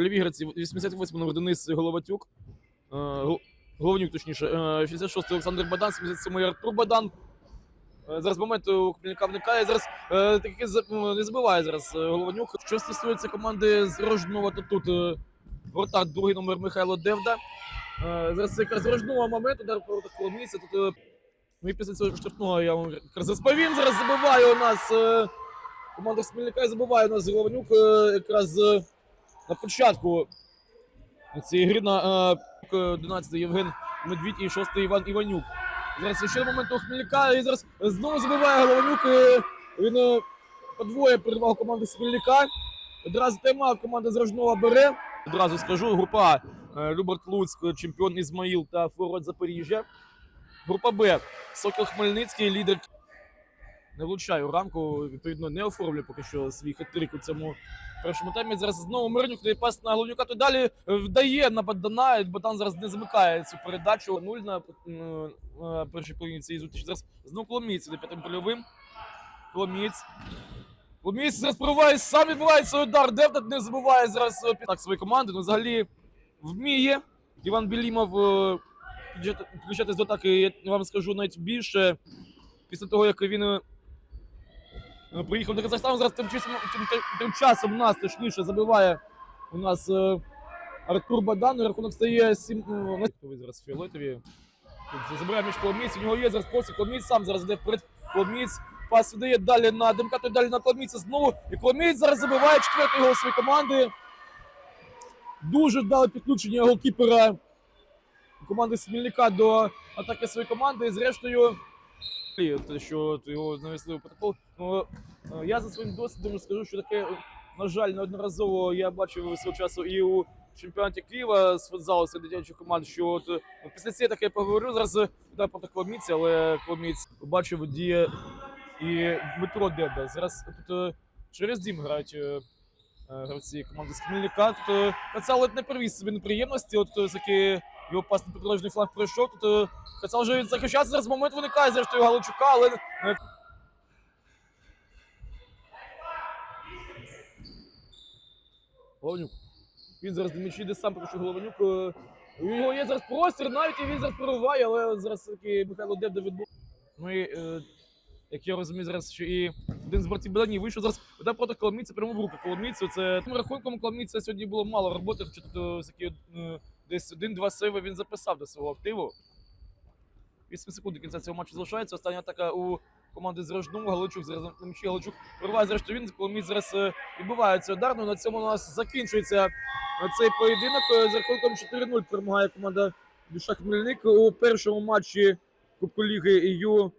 По лівій граці 88 номер Денис Головатюк. Е, Головнюк, точніше. Е, 66 Олександр Бадан, 77 Артур Бадан. Е, Зараз момент у Хмельника вникає. Зараз е, таки не забиває зараз е, Голованюк. Що стосується команди з Рожнова, то тут е, вратар другий номер Михайло Девда. Е, Зараз якраз Рожнова момент, удар по воротах Коломійця. Тут е, ну після цього штрафного я вам якраз розповім. Зараз забиває у нас е, команда з Хмельника і забиває у нас Голованюк е, якраз е, на початку цієї гри на е, 11 Євген Медвідь і 6 Іван Іванюк. Зараз ще момент у Хмельника і зараз знову забиває Голованюк. е, Він е, подвоє перевагу команди Смільника. Одразу тема команда з Рожнова бере. Одразу скажу, група е, Люберт Луцьк, чемпіон Ізмаїл та Форвард Запоріжжя. Група Б. Сокіл Хмельницький, лідер. Не влучаю рамку, відповідно, не оформлює поки що свій хет-трик у цьому першому таймі. Зараз знову Мирнюк дає пас на Головнюка, то далі е, вдає на Бадана. Бадан зараз не замикає цю передачу. Нуль на м, е, першій половині цієї зустрічі. Зараз знову Коломієць іде п'ятим польовим. Коломієць. Коломієць зараз прориває, сам відбувається удар. Девдат не забуває зараз е, так свої команди. Ну, взагалі вміє. Іван Білімов е, підключатись до атаки, я вам скажу навіть більше. Після того, як він е, е, приїхав до Казахстану, зараз тим часом, тим, тим, часом нас точніше забиває у нас е, Артур Бадан. Рахунок стає 7. Е, зараз фіолетові. Забирає між Коломієць, у нього є зараз посік. Коломієць сам зараз йде вперед. Коломієць пас віддає далі на Демка, той далі на Коломійця знову. І Коломієць зараз забиває четвертий гол своєї команди. Дуже вдале підключення голкіпера команди Смільника до атаки своєї команди. І зрештою, і те, що його навесли у протокол. Ну, е, я за своїм досвідом скажу, що таке, на жаль, неодноразово я бачив свого часу і у чемпіонаті Києва з футзалу серед дитячих команд, що от е, після цієї таке поговорю зараз е, да, проти Коломійця, але Коломієць бачив діє і Дмитро Дебда. Зараз тут через дім грають гравці команди з Хмельника. Тут е, Кацал не привіз собі неприємності. От таки його пас на протилежний фланг пройшов. Тут е, вже захищається, зараз момент виникає зрештою Галичука, але Головнюк. Він зараз м'ячі йде сам, що Головнюк. е, У нього є зараз простір, навіть і він зараз прориває, але зараз таки Михайло Дебда відбув. Ну і е, як я розумію, зараз ще і один з братів Беданів вийшов зараз удар проти Коломійця прямо в руки Коломійцю. Це тим рахунком Коломійця сьогодні було мало роботи, хоча тут е, всякі, десь один-два сейви він записав до свого активу. 8 секунд до кінця цього матчу залишається. Остання атака у команди з Рожного. Галичук зараз на м'ячі Галичук прориває зрештою він. Коломієць зараз е, відбиває цей удар. Ну, на цьому у нас закінчується цей поєдинок. Е, За рахунком 4-0 перемагає команда Душа Хмельник у першому матчі Кубку Ліги ІЮ